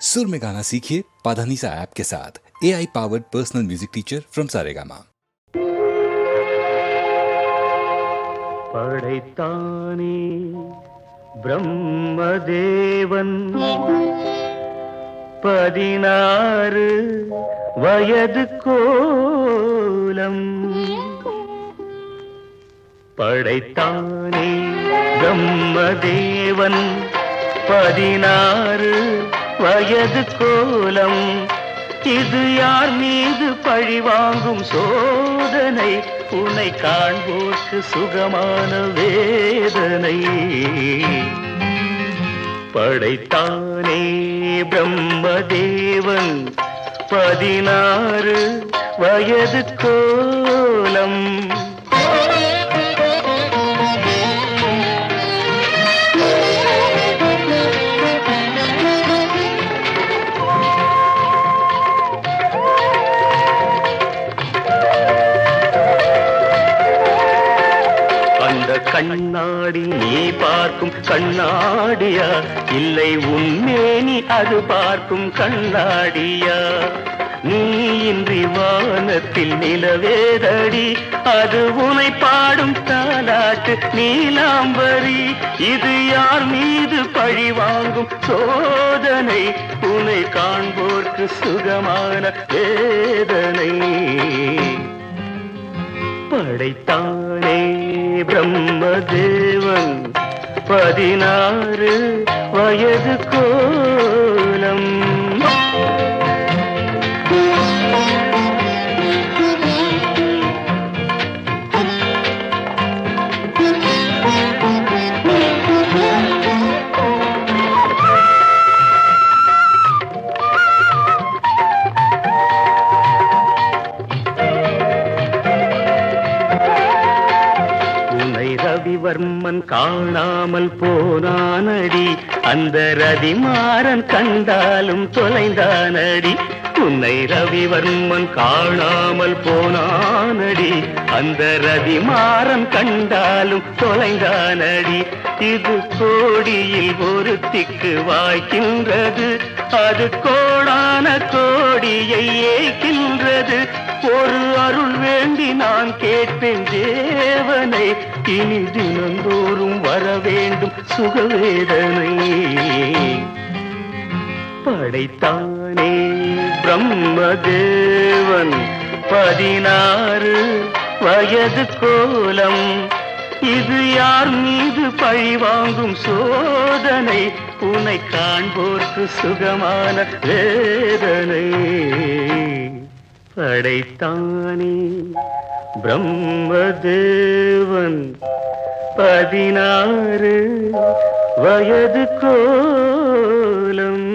सुर में गाना सीखिए पाधानीसा ऐप के साथ A I powered personal music teacher from Saregama படைத்தானே Brahmadevan பதினாறு வயது கோலம் படைத்தானே பிரம்மதேவன் பதினாறு வயது கோலம். இது யார் மீது பழி வாங்கும் சோதனை? உன்னை காண்போர்க்கு சுகமான வேதனை. படைத்தானே பிரம்மதேவன். பதினாறு வயது கோலம். கண்ணாடி நீ பார்க்கும் கண்ணாடியா? இல்லை உன்மேனி அது பார்க்கும் கண்ணாடியா? நீ இன்றி வானத்தில் நிலவேதடி அது உனை பாடும் தாலாட்டு நீலாம்பரி. இது யார் மீது பழி வாங்கும் சோதனை? உனை காண்போர்க்கு சுகமான வேதனை. படைத்தானே பிரம்மதேவன் பதினாறு வயது கோலம் ரதிவர்மன் காணாமல் போனானடி. அந்த ரதிமாறன் கண்டாலும் தொலைந்தானடி. உன்னை ரவிவர்மன் காணாமல் போனானடி. அந்த ரதிமாறன் கண்டாலும் தொலைந்தானடி. இது கோடியில் ஒருத்திக்கு வாய்க்கின்றது. அது கோடான கோடியை ஏக்கின்றது ஒரு அருள் வேண்டி நான் கேட்பேன் தேவனை. இனி தினந்தோறும் வர வேண்டும் சுகவேதனை. படைத்தானே பிரம்ம தேவன் பதினாறு வயது கோலம். இது யார் மீது பழி வாங்கும் சோதனை? உன்னை காண்போர்க்கு சுகமான வேதனை. படைத்தானே. பிரம்மதேவன் பதினாறு வயது கோலம்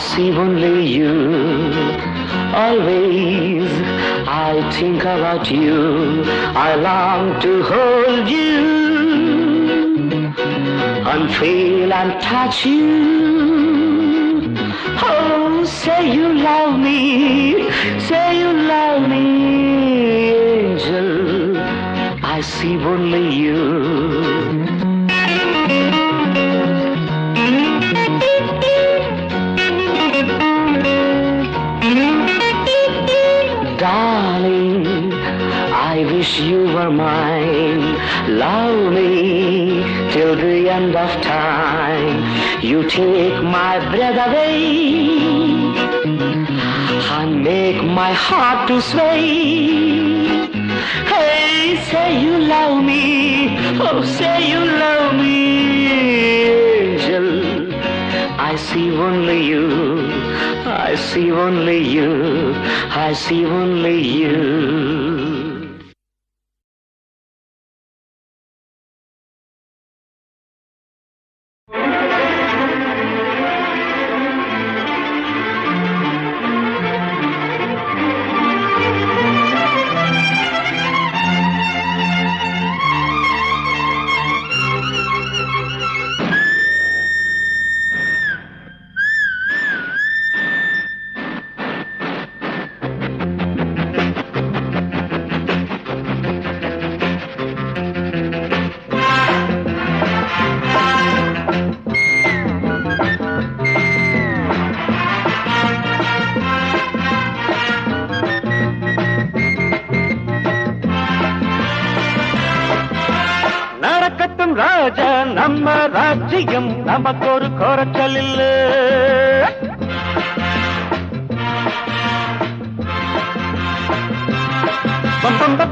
see only you. Always I think about you. I long to hold you and feel and touch you. Oh, say you love me, say you love me, angel. I see only you. Darling, I wish you were mine. Love me till the end of time. You take my breath away and make my heart to sway. Hey, say you love me. Oh, say you love me. I see only you. I see only you. I see only you. நமக்கு ஒரு குறைச்சல் இல்ல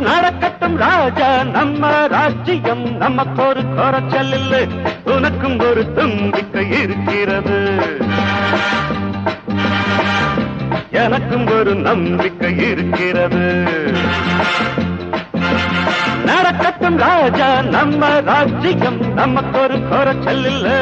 நடக்கட்டும் ராஜா நம்ம ராஜ்யம் நமக்கு ஒரு குறைச்சல் இல்ல. உனக்கும் ஒரு தும்பிக்கை இருக்கிறது. எனக்கும் ஒரு நம்பிக்கை இருக்கிறது. கட்டும் ராஜா நம்ம ராஜ்யம் நமக்கு ஒரு குறைச்சல் இல்லை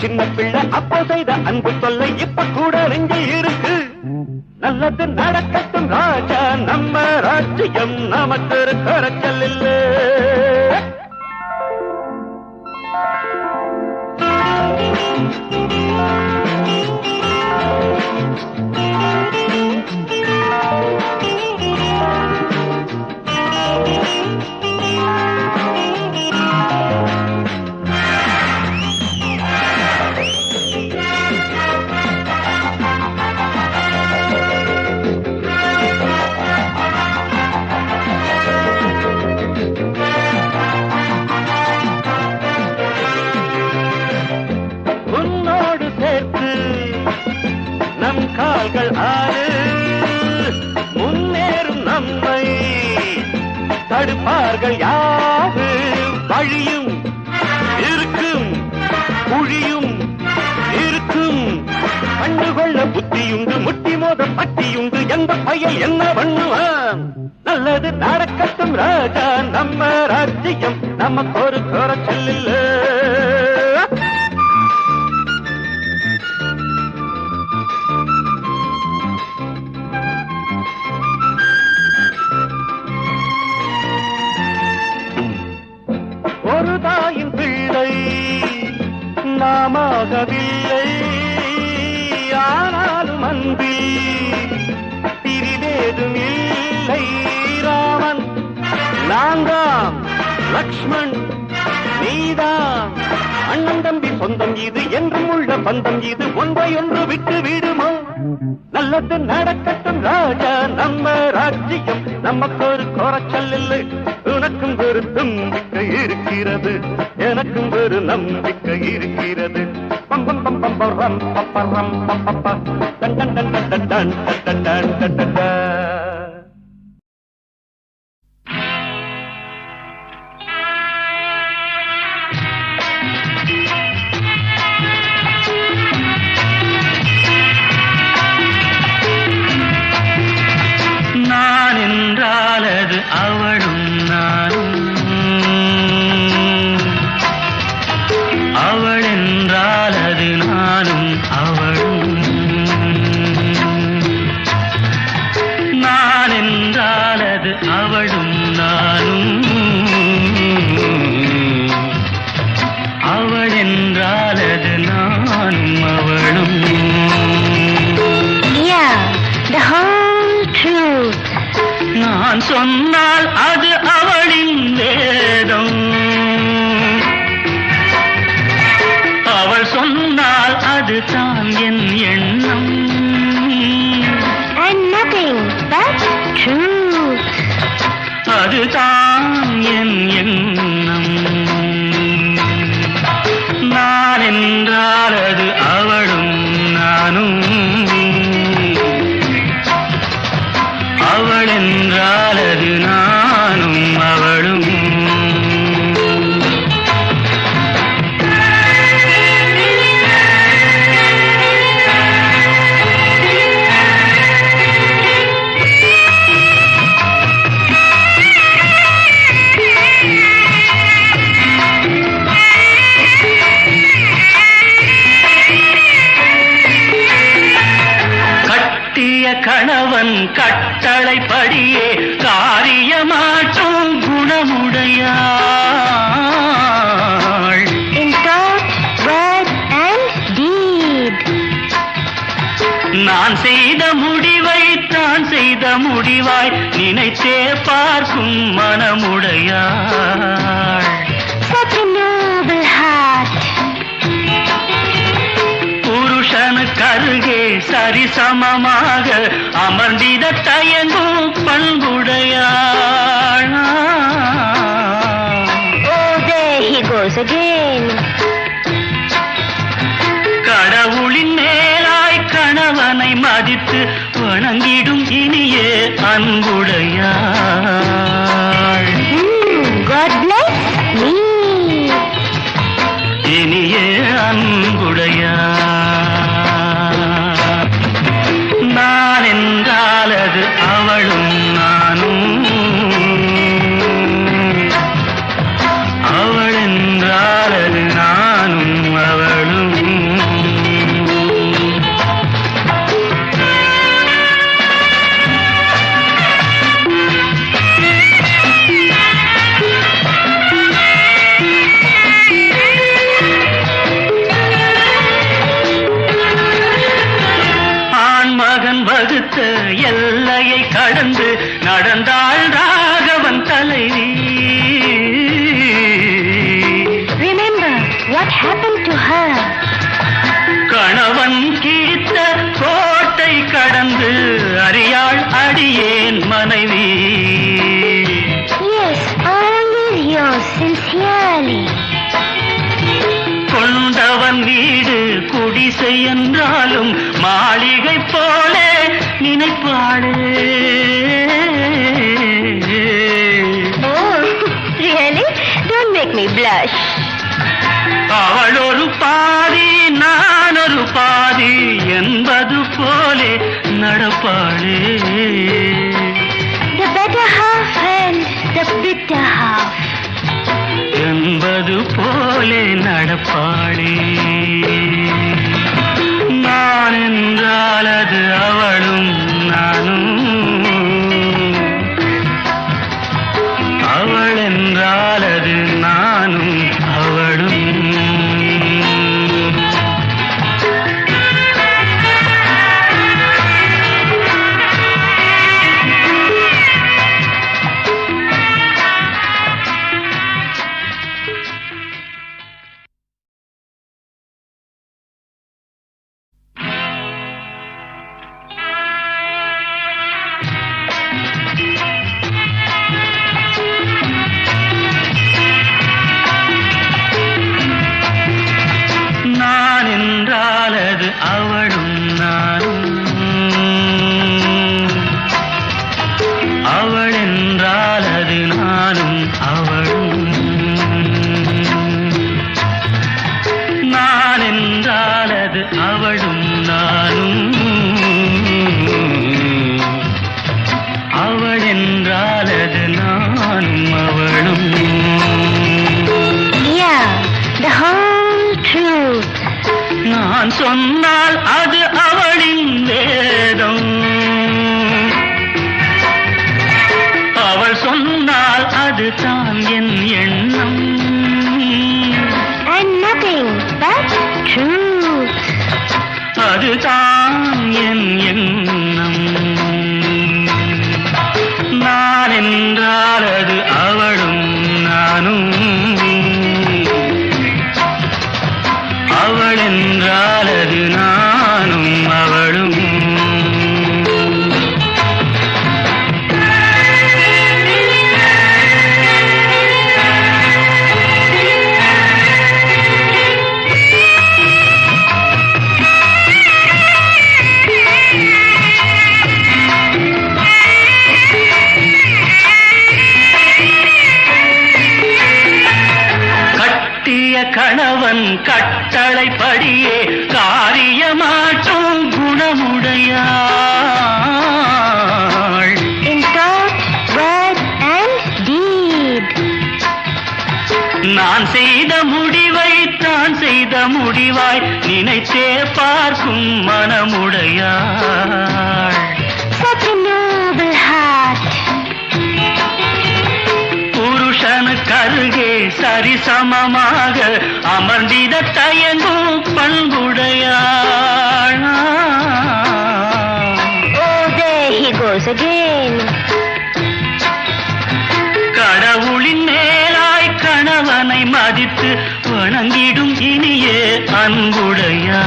சின்ன பிள்ளை அப்போ செய்த அன்பு தொல்லை இப்ப கூட நெஞ்சு இருக்கு. நல்லது நடக்கட்டும் ராஜா நம்ம ராஜ்யம் நமக்கு ஒரு குறைச்சல் இல்லை. உன்னோடு பட்டியுண்டு என்ன பண்ணுவான்? நல்லது நடக்கட்டும் ராஜா நம்ம ராஜ்யம் நமக்கு ஒரு குறைச்சல் இல்லை ஒரு தாயின் பிள்ளை நாமாகவில்லை லக்ஷ்மண் நீதான் அண்ணன் தம்பி சொந்தம் இது என்றும் உள்ள பந்தம் இது ஒன்றை ஒன்று விட்டு விடுமா நல்லது நடக்கட்டும் ராஜா நம்ம ராஜ்யம் நமக்கு ஒரு குறைச்சல் இல்லை உனக்கும் ஒரு நம்பிக்கை இருக்கிறது எனக்கும் ஒரு நம்பிக்கை இருக்கிறது பம்பம் பம்பம் பம்பம் பம்பம் பம்பம் பம்பம் டன் டன் டன் டன் டன் டன் டன் டன். The whole truth. நான் சொன்னால் அது அவளின் வேதம் அவள் சொன்னால் அது தான் என் எண்ணம் And nothing but truth. அது சரிசமமாக அமர்ந்திட தயங்கும் பண்புடையார். Sincerely. கொண்டவன் வீடு குடிசை என்றாலும் மாளிகை போல Oh, blush. அவள் ஒரு பாதி நான் ஒரு பாதி என்பது போலே நடப்பாளே The better half and the bitter half. என்பது போலே நடப்பாளே. நான் என்றால் அது அவளும் நானும். Deed. நான் செய்த முடிவை தான் செய்த முடிவாய் நினைத்தே பார்க்கும் மனமுடையாள் heart. புருஷனுக்கருகே சரிசமமாக அமர்ந்திட தயங்கும் பண்புடையாள் again. கடவுளின் மேலாய் கணவனை மதித்து வணங்கிடும் இனிய அன்புடையா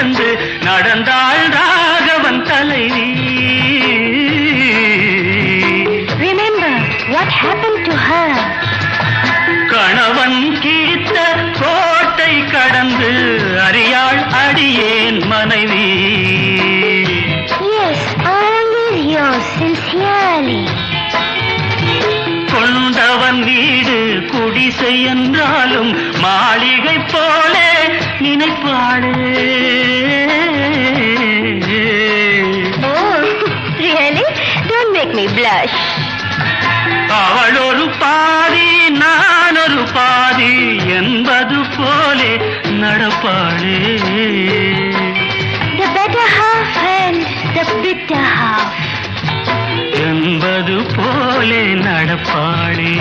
கடந்து நடந்தாள் ராகவன் தலைவி கணவன் கீத்த கோட்டை கடந்து அறியாள் அடியேன் மனைவி. கொண்டவன் வீடு குடிசை என்றாலும் மாளிகை போல நினைப்பாடு. அவளொரு பாதி நானொரு பாதி என்பது போலே நடப்பாடு. என்பது போலே நடப்பாளே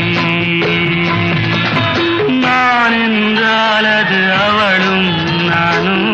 என்றால் அது அவளும் நானும்.